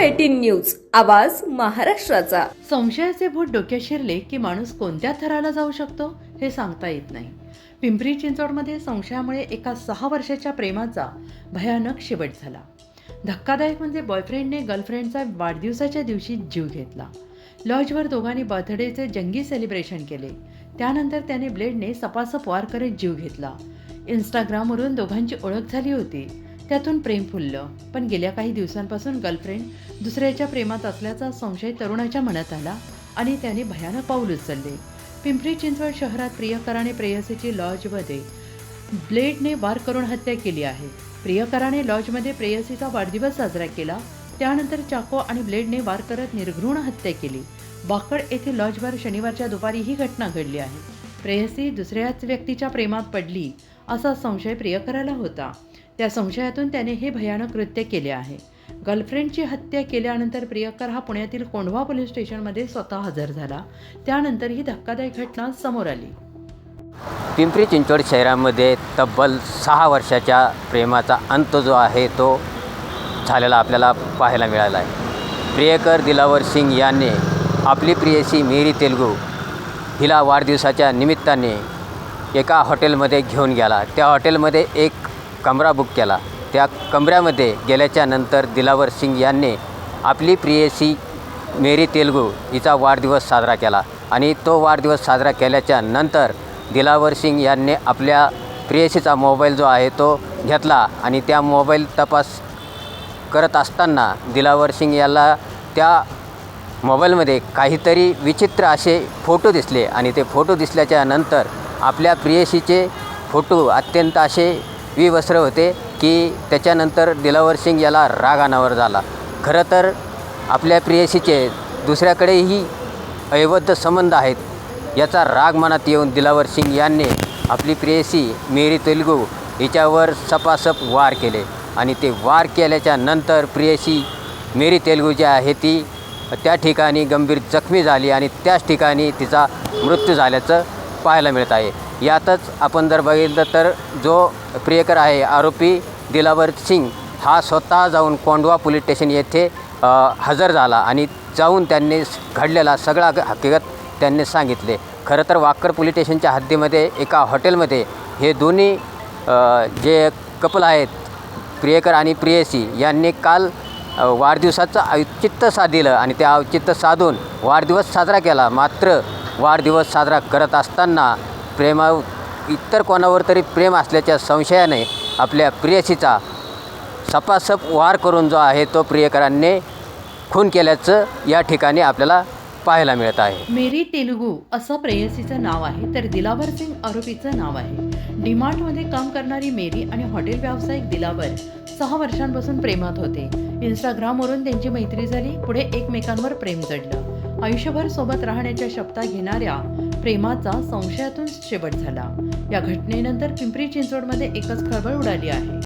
Eighteen news आवाज महाराष्ट्राचा. संशयाचे भूत डोक्यात शिरले की माणूस कोणत्या थराला जाऊ शकतो हे सांगता येत नाही. पिंपरी चिंचवडमध्ये संशयामुळे एका सहा वर्षाच्या प्रेमाचा भयानक शेवट झाला. धक्कादायक म्हणजे बॉयफ्रेंडने गर्लफ्रेंडचा वाढदिवसाच्या दिवशी जीव घेतला. लॉजवर दोघांनी बर्थडेचे जंगी सेलिब्रेशन केले. त्यानंतर त्याने ब्लेडने सपासप वार करत जीव घेतला. इंस्टाग्रामवरून दोघांची ओळख झाली होती. त्यातून प्रेम फुललं. पण गेल्या काही दिवसांपासून गर्लफ्रेंड दुसऱ्याच्या प्रेमात असल्याचा संशय तरुणाच्या मनात आला आणि त्याने भयानक पाऊल उचलले. पिंपरी चिंचवड शहरात प्रियकराने प्रेयसीची लॉजमध्ये ब्लेडने वार करून हत्या केली आहे. प्रियकराने लॉजमध्ये प्रेयसीचा वाढदिवस साजरा केला. त्यानंतर चाको आणि ब्लेडने वार करत निर्घृण हत्या केली. बाकड येथे लॉजवर शनिवारच्या दुपारी ही घटना घडली आहे. प्रेयसी दुसऱ्याच व्यक्तीच्या प्रेमात पडली असा संशय प्रियकराला होता. त्या संशयातून त्याने हे भयानक कृत्य केले आहे. गर्लफ्रेंडची हत्या केल्यानंतर प्रियकर हा पुण्यातील कोंढवा पोलीस स्टेशनमध्ये स्वतः हजर झाला. त्यानंतर ही धक्कादायक घटना समोर आली. पिंपरी चिंचवड शहरामध्ये तब्बल सहा वर्षाच्या प्रेमाचा अंत जो आहे तो झालेला आपल्याला पाहायला मिळाला आहे. प्रियकर दिलावर सिंग यांनी आपली प्रियसी मेरी तेलगू हिला वाढदिवसाच्या निमित्ताने एका हॉटेलमध्ये घेऊन गेला. त्या हॉटेलमध्ये एक कमरा बुक केला. त्या कमऱ्यामध्ये गेल्याच्यानंतर दिलावर सिंग यांनी आपली प्रियसी मेरी तेलगू हिचा वाढदिवस साजरा केला आणि तो वाढदिवस साजरा केल्याच्यानंतर दिलावर सिंग यांनी आपल्या प्रियसीचा मोबाईल जो आहे तो घेतला आणि त्या मोबाईल तपास करत असताना दिलावर सिंग याला त्या मोबाईलमध्ये काहीतरी विचित्र असे फोटो दिसले आणि ते फोटो दिसल्याच्या नंतर आपल्या प्रियसीचे फोटो अत्यंत असे विवस्त्र होते की त्याच्यानंतर दिलावर सिंग याला राग अनावर झाला. खरं तर आपल्या प्रियसीचे दुसऱ्याकडेही अवैध संबंध आहेत याचा राग मनात येऊन दिलावर सिंग यांनी आपली प्रेयसी मेरी तेलगू हिच्यावर सपासप वार केले आणि ते वार केल्याच्यानंतर प्रेयसी मेरी तेलगू जी आहे ती त्या ठिकाणी गंभीर जखमी झाली आणि त्याच ठिकाणी तिचा मृत्यू झाल्याचं पाहायला मिळत आहे. यातच आपण जर बघितलं तर जो प्रियकर आहे आरोपी दिलावर सिंग हा स्वतः जाऊन कोंडवा पोलीस स्टेशन येथे हजर झाला आणि जाऊन त्यांनी घडलेला सगळा हकीकत त्यांनी सांगितले. खरं तर वाकर पोलीस स्टेशनच्या हद्दीमध्ये एका हॉटेलमध्ये हे दोन्ही जे कपल आहेत प्रियकर आणि प्रियसी यांनी काल वाढदिवसाचं औचित्य साधिलं आणि ते औचित्य साधून वाढदिवस साजरा केला. मात्र वाढदिवस साजरा करत असताना प्रेमा इतर कोणावर तरी प्रेम असल्याच्या संशयाने आपल्या प्रियसीचा सपासप वार करून जो आहे तो प्रियकरांनी खून केल्याचं या ठिकाणी आपल्याला पाहायला मिळत आहे. मेरी तेलुगू असं प्रेयसीचं नाव आहे तर दिलावर सिंग आरोपीचं नाव आहे. डीमार्टमध्ये काम करणारी मेरी आणि हॉटेल व्यावसायिक दिलावर सहा वर्षांपासून प्रेमात होते. इंस्टाग्रामवरून त्यांची मैत्री झाली पुढे एकमेकांवर प्रेम जडलं आयुष्यभर सोबत राहण्याच्या शपथा घेणाऱ्या प्रेमाचा संशयातून शेवट झाला. या घटनेनंतर पिंपरी चिंचवडमध्ये एकच खळबळ उडाली आहे.